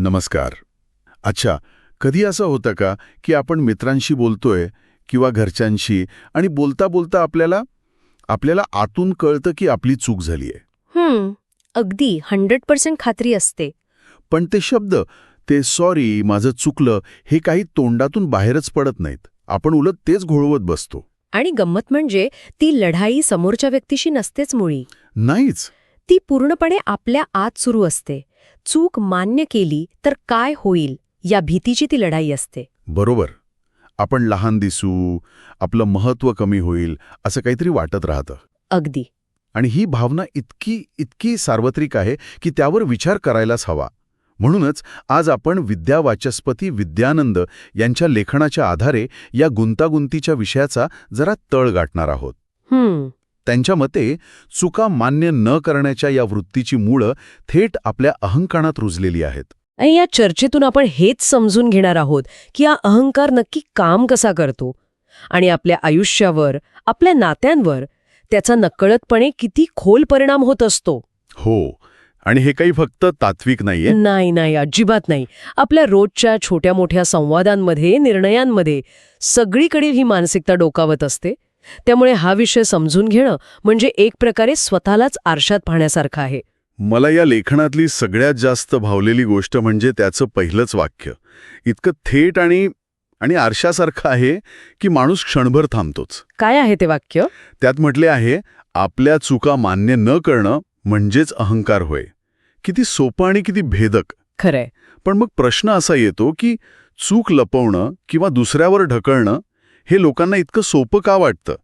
नमस्कार. अच्छा कधी असं होतं का की आपण मित्रांशी बोलतोय किंवा घरच्यांशी आणि बोलता बोलता आपल्याला आपल्याला आतून कळतं की आपली चूक झालीय? हम्म अगदी हंड्रेड पर्सेंट खात्री असते. पण ते शब्द ते सॉरी माझं चुकलं हे काही तोंडातून बाहेरच पडत नाहीत. आपण उलट तेच घोळवत बसतो. आणि गंमत म्हणजे ती लढाई समोरच्या व्यक्तीशी नसतेच मुळी. नाहीच. ती पूर्णपणे आपल्या आत सुरू असते. चूक मान्य केली तर काय होईल या भीतीची ती लढाई असते. बरोबर. आपण लहान दिसू आपलं महत्त्व कमी होईल असं काहीतरी वाटत राहतं. अगदी. आणि ही भावना इतकी इतकी सार्वत्रिक आहे की त्यावर विचार करायलाच हवा. म्हणूनच आज आपण विद्यावाचस्पती विद्यानंद यांच्या लेखनाच्या आधारे या गुंतागुंतीच्या विषयाचा जरा तळ गाठणार आहोत. हम्म. त्यांच्या मते चुका मान्य न करण्याच्या या वृत्तीची मुळं थेट आपल्या अहंकारात रुजलेली आहेत. आणि या चर्चेतून आपण हेच समजून घेणार आहोत की हा अहंकार नक्की काम कसा करतो आणि आपल्या आयुष्यावर आपल्या नात्यांवर त्याचा नकळतपणे किती खोल परिणाम होत असतो. हो आणि हे काही फक्त तात्विक नाहीये. नाही नाही अजिबात नाही. आपल्या रोजच्या छोट्या मोठ्या संवादांमध्ये निर्णयांमध्ये सगळीकडे ही मानसिकता डोकावत असते. त्यामुळे हा विषय समजून घेणं म्हणजे एक प्रकारे स्वतःलाच आरशात पाहण्यासारखं आहे. मला या लेखनातली सगळ्यात जास्त भावलेली गोष्ट म्हणजे त्याचं पहिलंच वाक्य. इतकं थेट आणि आणि आरशासारखं आहे की माणूस क्षणभर थांबतोच. काय आहे ते वाक्य? त्यात म्हटले आहे आपल्या चुका मान्य न करणं म्हणजेच अहंकार होय. किती सोपं आणि किती भेदक. खरंय. पण मग प्रश्न असा येतो की चूक लपवणं किंवा दुसऱ्यावर ढकलणं हे लोकांना इतकं सोपं का वाटतं?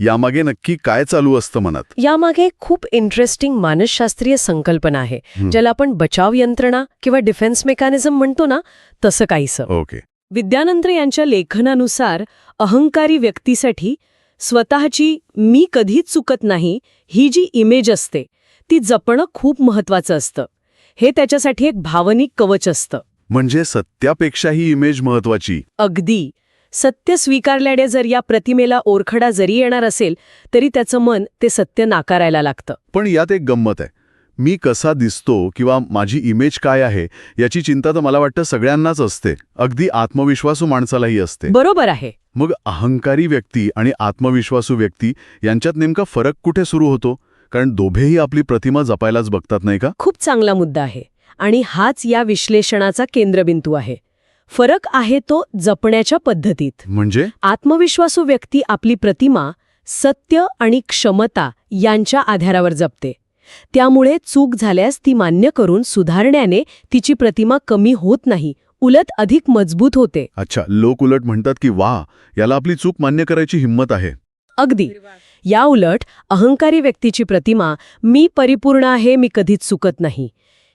यामागे नक्की काय चालू असतं मनात? यामागे खूप इंटरेस्टिंग मानसशास्त्रीय संकल्पना आहे. ज्याला आपण बचाव यंत्रणा किंवा डिफेन्स मेकॅनिझम म्हणतो ना तसं काहीसं. ओके. विद्यानंद यांच्या लेखनानुसार अहंकारी व्यक्तीसाठी स्वतःची मी कधीच चुकत नाही ही जी इमेज असते ती जपणं खूप महत्वाचं असतं. हे त्याच्यासाठी एक भावनिक कवच असतं. म्हणजे सत्यापेक्षा ही इमेज महत्वाची अगदी. सत्य स्वीकारल्याने जर या प्रतिमेला ओरखडा जरी येणार असेल तरी त्याचं मन ते सत्य नाकारायला लागतं. पण यात एक गंमत आहे. मी कसा दिसतो किंवा माझी इमेज काय आहे याची चिंता तर मला वाटतं सगळ्यांनाच असते. अगदी आत्मविश्वासू माणसालाही असते. बरोबर आहे. मग अहंकारी व्यक्ती आणि आत्मविश्वासू व्यक्ती यांच्यात नेमका फरक कुठे सुरू होतो? कारण दोघेही आपली प्रतिमा जपायलाच बघतात नाही का? खूप चांगला मुद्दा आहे. आणि हाच या विश्लेषणाचा केंद्रबिंदू आहे. फरक आहे तो जपण्याच्या पद्धतीत. म्हणजे? आत्मविश्वासू व्यक्ती आपली प्रतिमा सत्य आणि क्षमता यांच्या आधारावर जपते. त्यामुळे चूक झाल्यास ती मान्य करून सुधारण्याने तिची प्रतिमा कमी होत नाही उलट अधिक मजबूत होते. अच्छा लोक उलट म्हणतात की वा याला आपली चूक मान्य करायची हिंमत आहे. अगदी. या उलट अहंकारी व्यक्तीची प्रतिमा मी परिपूर्ण आहे मी कधीच चुकत नाही.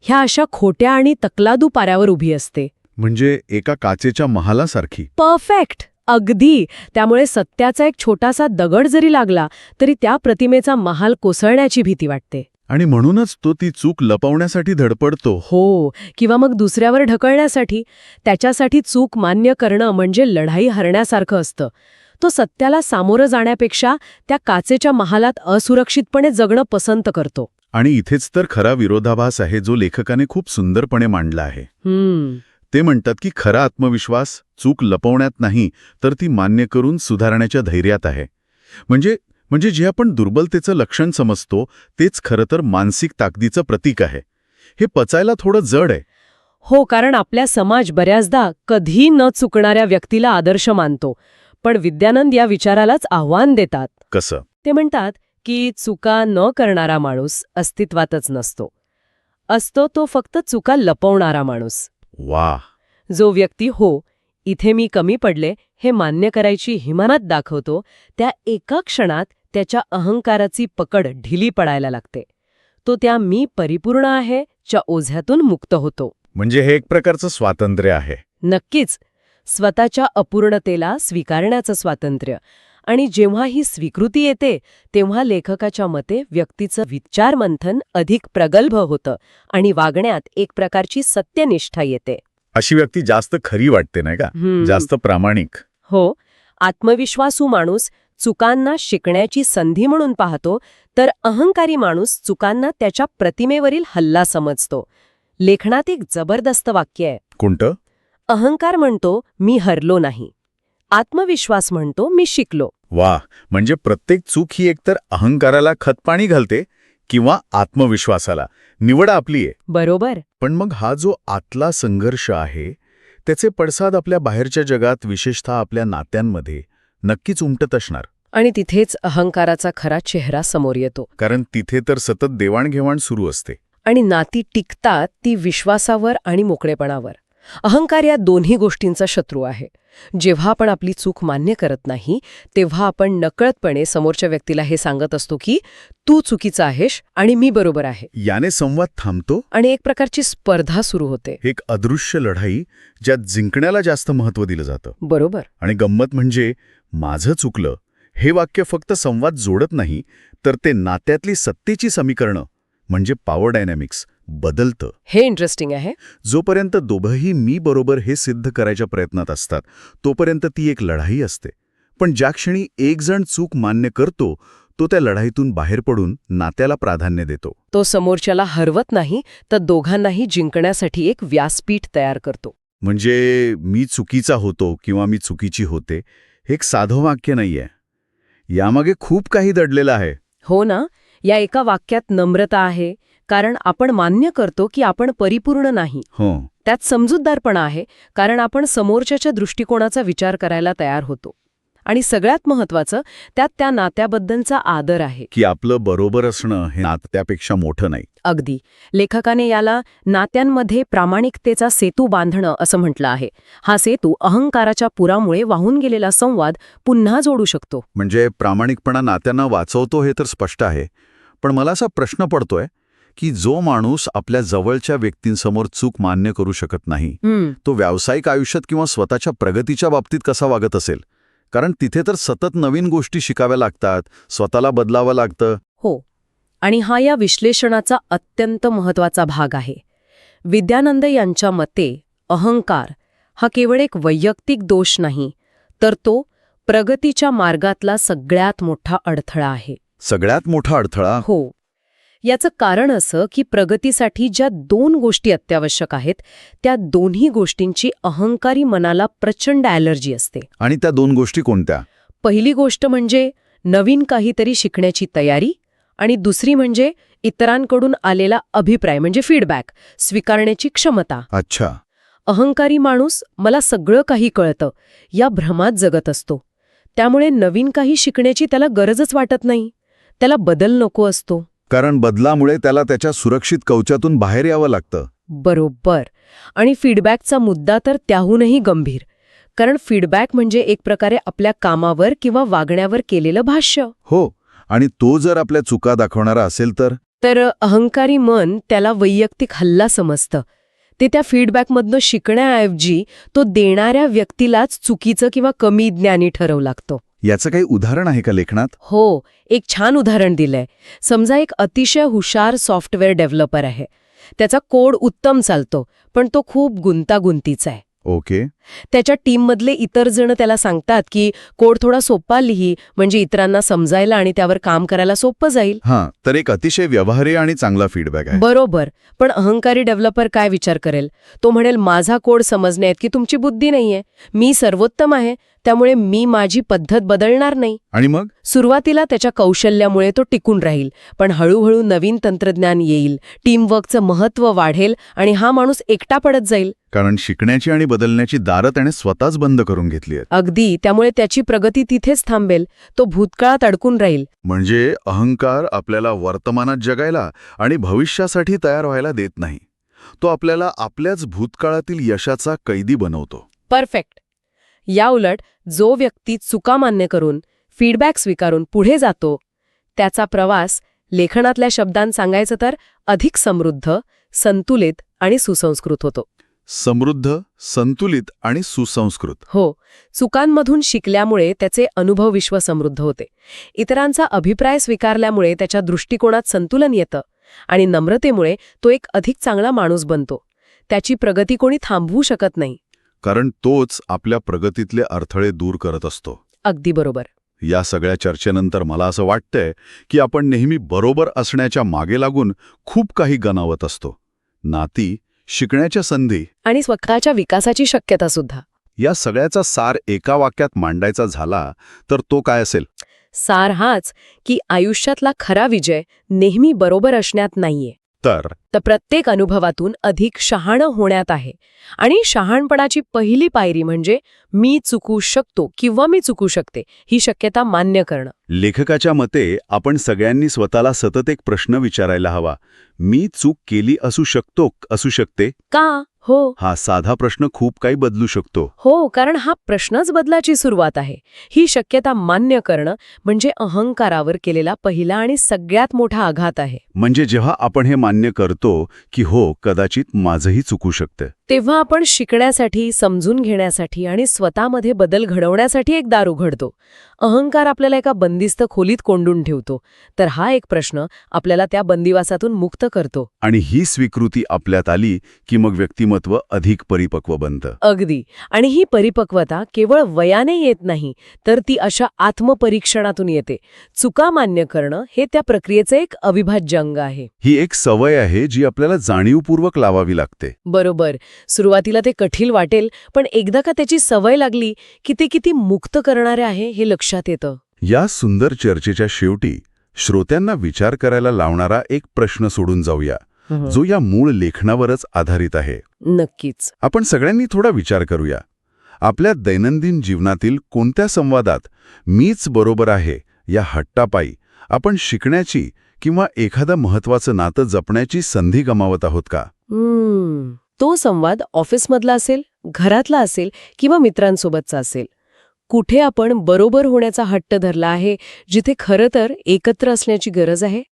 ह्या अशा खोट्या आणि तकलादू पाऱ्यावर उभी असते. म्हणजे एका काचेच्या महालासारखी. परफेक्ट. अगदी. त्यामुळे सत्याचा एक छोटासा दगड जरी लागला तरी त्या प्रतिमेचा महाल कोसळण्याची भीती वाटते. आणि म्हणूनच तो ती चूक लपवण्यासाठी धडपडतो. हो. किंवा मग दुसऱ्यावर ढकलण्यासाठी. त्याच्यासाठी चूक मान्य करणं म्हणजे लढाई हरण्यासारखं असतं. तो सत्याला सामोरं जाण्यापेक्षा त्या काचेच्या महालात असुरक्षितपणे जगणं पसंत करतो. आणि इथेच तर खरा विरोधाभास आहे जो लेखकाने खूप सुंदरपणे मांडला आहे. ते म्हणतात की खरा आत्मविश्वास चूक लपवण्यात नाही तर ती मान्य करून सुधारण्याच्या धैर्यात आहे. म्हणजे म्हणजे जे आपण दुर्बलतेचं लक्षण समजतो तेच खरं तर मानसिक ताकदीचं प्रतीक आहे. हे पचायला थोडं जड आहे. हो कारण आपल्या समाज बऱ्याचदा कधी न चुकणाऱ्या व्यक्तीला आदर्श मानतो पण विद्यानंद या विचारालाच आव्हान देतात. कसं? ते म्हणतात की चुका न करणारा माणूस अस्तित्वातच नसतो. असतो तो फक्त चुका लपवणारा माणूस. वा. जो व्यक्ती हो इथे मी कमी पडले हे मान्य करायची हिमानत दाखवतो त्या एका क्षणात त्याच्या अहंकाराची पकड ढिली पडायला लागते. तो त्या मी परिपूर्ण आहे च्या ओझ्यातून मुक्त होतो. म्हणजे हे एक प्रकारचं स्वातंत्र्य आहे. नक्कीच. स्वतःच्या अपूर्णतेला स्वीकारण्याचं स्वातंत्र्य. आणि जेव्हा ही स्वीकृती येते तेव्हा लेखकाच्या मते व्यक्तीचं विचारमंथन अधिक प्रगल्भ होतं आणि वागण्यात एक प्रकारची सत्यनिष्ठा येते. अशी व्यक्ती जास्त खरी वाटते नाही का. जास्त प्रामाणिक. हो. आत्मविश्वासू माणूस चुकांना शिकण्याची संधी म्हणून पाहतो तर अहंकारी माणूस चुकांना त्याच्या प्रतिमेवरील हल्ला समजतो. लेखनात एक जबरदस्त वाक्य आहे. कोणतं? अहंकार म्हणतो मी हरलो नाही. आत्मविश्वास म्हणतो मी शिकलो. वा म्हणजे प्रत्येक चूक ही एकतर अहंकाराला खतपाणी घालते किंवा आत्मविश्वासाला. निवड आपली आहे. बरोबर. पण मग हा जो आतला संघर्ष आहे त्याचे पडसाद आपल्या बाहेरच्या जगात विशेषतः आपल्या नात्यांमध्ये नक्कीच उमटत असणार. आणि तिथेच अहंकाराचा खरा चेहरा समोर येतो. कारण तिथे तर सतत देवाणघेवाण सुरू असते. आणि नाती टिकतात ती विश्वासावर आणि मोकळेपणावर. अहंकार या दोन्ही गोष्टींचा शत्रू आहे. जेव्हा आपण आपली चूक मान्य करत नाही तेव्हा आपण नकळतपणे समोरच्या व्यक्तीला हे सांगत असतो की तू चुकीचा आहेस आणि मी बरोबर आहे. याने संवाद थांबतो? आणि एक प्रकारची स्पर्धा सुरू होते. एक अदृश्य लढाई ज्यात जिंकण्याला जास्त महत्त्व दिलं जातं. बरोबर. आणि गंमत म्हणजे माझं चुकलं हे वाक्य फक्त संवाद जोडत नाही तर ते नात्यातली सत्तेची समीकरणं म्हणजे पॉवर डायनॅमिक्स बदलतं. हे इंटरेस्टिंग आहे. जोपर्यंत दोघंही मी बरोबर हे सिद्ध करायच्या प्रयत्नात असतात तोपर्यंत ती एक लढाई असते. पण ज्या क्षणी एक जण चूक मान्य करतो तो त्या लढाईतून बाहेर पडून नात्याला प्राधान्य देतो. तो समोरच्याला हरवत नाही तर दोघांनाही जिंकण्यासाठी एक व्यासपीठ तयार करतो. म्हणजे मी चुकीचा होतो किंवा मी चुकीची होते हे एक साधं वाक्य नाहीये. यामागे खूप काही दडलेलं आहे. हो ना? या एका वाक्यात नम्रता आहे कारण आपण मान्य करतो की आपण परिपूर्ण नाही. हो. त्यात समजूतदारपणा आहे कारण आपण समोरच्याच्या दृष्टिकोनाचा विचार करायला तयार होतो. आणि सगळ्यात महत्वाचं त्यात त्या नात्याबद्दलचा आदर आहे. की आपलं बरोबर असणं हे नात्यापेक्षा मोठं नाही. अगदी. लेखकाने याला नात्यांमध्ये प्रामाणिकतेचा सेतू बांधणं असं म्हटलं आहे. हा सेतू अहंकाराच्या पुरामुळे वाहून गेलेला संवाद पुन्हा जोडू शकतो. म्हणजे प्रामाणिकपणा नात्यांना वाचवतो हे तर स्पष्ट आहे पण मला असा प्रश्न पडतोय की जो माणूस आपल्या जवळच्या व्यक्तींसमोर चूक मान्य करू शकत नाही तो व्यावसायिक आयुष्यात किंवा स्वतःच्या प्रगतीच्या बाबतीत कसा वागत असेल? कारण तिथे तर सतत नवीन गोष्टी शिकाव्या लागतात स्वतःला बदलावं लागतं. हो. आणि हा या विश्लेषणाचा अत्यंत महत्त्वाचा भाग आहे. विद्यानंद यांच्या मते अहंकार हा केवळ एक वैयक्तिक दोष नाही तर तो प्रगतीच्या मार्गातला सगळ्यात मोठा अडथळा आहे. सगळ्यात मोठा अडथळा? हो. याचं कारण असं की प्रगतीसाठी ज्या दोन गोष्टी अत्यावश्यक आहेत त्या दोन्ही गोष्टींची अहंकारी मनाला प्रचंड ॲलर्जी असते. आणि त्या दोन गोष्टी कोणत्या? पहिली गोष्ट म्हणजे नवीन काहीतरी शिकण्याची तयारी आणि दुसरी म्हणजे इतरांकडून आलेला अभिप्राय म्हणजे फीडबॅक स्वीकारण्याची क्षमता. अच्छा. अहंकारी माणूस मला सगळं काही कळतं या भ्रमात जगत असतो. त्यामुळे नवीन काही शिकण्याची त्याला गरजच वाटत नाही. त्याला बदल नको असतो. कारण बदलामुळे त्याला त्याच्या सुरक्षित कवचातून बाहेर यावं लागतं. बरोबर. आणि फीडबॅकचा मुद्दा तर त्याहूनही गंभीर. कारण फीडबॅक म्हणजे एक प्रकारे आपल्या कामावर किंवा वागण्यावर केलेलं भाष्य. हो आणि तो जर आपल्या चुका दाखवणारा असेल तर? तर अहंकारी मन त्याला वैयक्तिक हल्ला समजतं. ते त्या फीडबॅकमधनं शिकण्याऐवजी तो देणाऱ्या व्यक्तीलाच चुकीचं किंवा कमी ज्ञानी ठरवू लागतो. याचं काही उदाहरण आहे का लेखनात? हो एक छान उदाहरण दिलंय. समजा एक अतिशय हुशार सॉफ्टवेअर डेव्हलपर आहे. त्याचा कोड उत्तम चालतो पण तो खूप गुंतागुंतीचा आहे. ओके. त्याच्या टीममधले इतर जण त्याला सांगतात की कोड थोडा सोपा लिही म्हणजे इतरांना समजायला आणि त्यावर काम करायला सोपं जाईल. हां तर एक अतिशय व्यवहारी आणि चांगला फीडबॅक आहे. बरोबर पण अहंकारी डेव्हलपर काय विचार करेल? तो म्हणेल माझा कोड समजण्यात की तुमची बुद्धी नाहीये. मी सर्वोत्तम आहे त्यामुळे मी माझी पद्धत बदलणार नाही. आणि मग? सुरुवातीला त्याच्या कौशल्यामुळे तो टिकून राहील पण हळूहळू नवीन तंत्रज्ञान येईल टीमवर्कचं महत्त्व वाढेल आणि हा माणूस एकटा पडत जाईल. कारण शिकण्याची आणि बदलण्याची दारं त्याने स्वतःच बंद करून घेतली आहेत. अगदी त्यामुळे त्याची प्रगती तिथेच थांबेल. तो भूतकाळात अडकून राहील. म्हणजे अहंकार आपल्याला वर्तमानात जगायला आणि भविष्यासाठी तयार व्हायला देत नाही. तो आपल्याला आपल्याच भूतकाळातील यशाचा कैदी बनवतो. परफेक्ट. याउलट जो व्यक्ती चुका मान्य करून फीडबॅक स्वीकारून पुढे जातो त्याचा प्रवास लेखनातल्या शब्दांत सांगायचं तर अधिक समृद्ध संतुलित आणि सुसंस्कृत होतो. समृद्ध संतुलित आणि सुसंस्कृत. हो चुकांमधून शिकल्यामुळे त्याचे अनुभव विश्व समृद्ध होते. इतरांचा अभिप्राय स्वीकारल्यामुळे त्याच्या दृष्टिकोनात संतुलन येतं आणि नम्रतेमुळे तो एक अधिक चांगला माणूस बनतो. त्याची प्रगती कोणी थांबवू शकत नाही. कारण तोच आपल्या प्रगतीतले अडथळे दूर करत असतो. अगदी बरोबर. या सगळ्या चर्चेनंतर मला असं वाटतंय की आपण नेहमी बरोबर असण्याच्या मागे लागून खूप काही गणावत असतो. नाती शिकण्याच्या संधी आणि स्वतःच्या विकासाची शक्यता सुद्धा. या सगळ्याचा सार एका वाक्यात मांडायचा झाला तर तो काय असेल? सार हाच की आयुष्यातला खरा विजय नेहमी बरोबर असण्यात नाहीये. तर तर प्रत्येक अनुभवातून अधिक शहाणं होण्यात आहे. आणि शहाणपणाची पहिली पायरी म्हणजे मी चुकू शकतो किंवा मी चुकू शकते ही शक्यता मान्य करणं. लेखकाच्या मते आपण सगळ्यांनी स्वतःला सतत एक प्रश्न विचारायला हवा. मी चूक केली असू शकतो असू शकते? का? हो. हा साधा प्रश्न खूप काही बदलू शकतो. हो कारण हा प्रश्नच बदलाची सुरुवात आहे. ही शक्यता मान्य करणं म्हणजे अहंकारावर केलेला पहिला आणि सगळ्यात मोठा आघात आहे. म्हणजे जेव्हा आपण हे मान्य करतो की हो कदाचित माझंही चुकू शकतं. तेव्हा आपण शिकण्यासाठी समजून घेण्यासाठी आणि स्वतःमध्ये बदल घडवण्यासाठी एक दार उघडतो. अहंकार आपल्याला एका बंदिस्त खोलीत कोंडून ठेवतो. तर हा एक प्रश्न आपल्याला त्या बंदिवासातून मुक्त करतो. आणि ही स्वीकृती आपल्यात आली की मग व्यक्तिमत्व अधिक परिपक्व बनतं. अगदी. आणि ही परिपक्वता केवळ वयाने येत नाही तर ती अशा आत्मपरीक्षणातून येते. चुका मान्य करणं हे त्या प्रक्रियेचे एक अविभाज्य अंग आहे. ही एक सवय आहे जी आपल्याला जाणीवपूर्वक लावावी लागते. बरोबर. सुरुवातीला ते कठीण वाटेल पण एकदा का त्याची सवय लागली की ते किती मुक्त करणारे आहे हे लक्षात येतं. या सुंदर चर्चेच्या शेवटी श्रोत्यांना विचार करायला लावणारा एक प्रश्न सोडून जाऊया जो या मूळ लेखनावरच आधारित आहे. नक्कीच. आपण सगळ्यांनी थोडा विचार करूया. आपल्या दैनंदिन जीवनातील कोणत्या संवादात मीच बरोबर आहे या हट्टापायी आपण शिकण्याची किंवा एखादं महत्वाचं नातं जपण्याची संधी गमावत आहोत का? तो संवाद ऑफिसमधला असेल घरातला असेल किंवा मित्रांसोबतचा असेल. कुठे आपण बरोबर होण्याचा हट्ट धरला आहे जिथे खरं तर एकत्र असण्याची गरज आहे?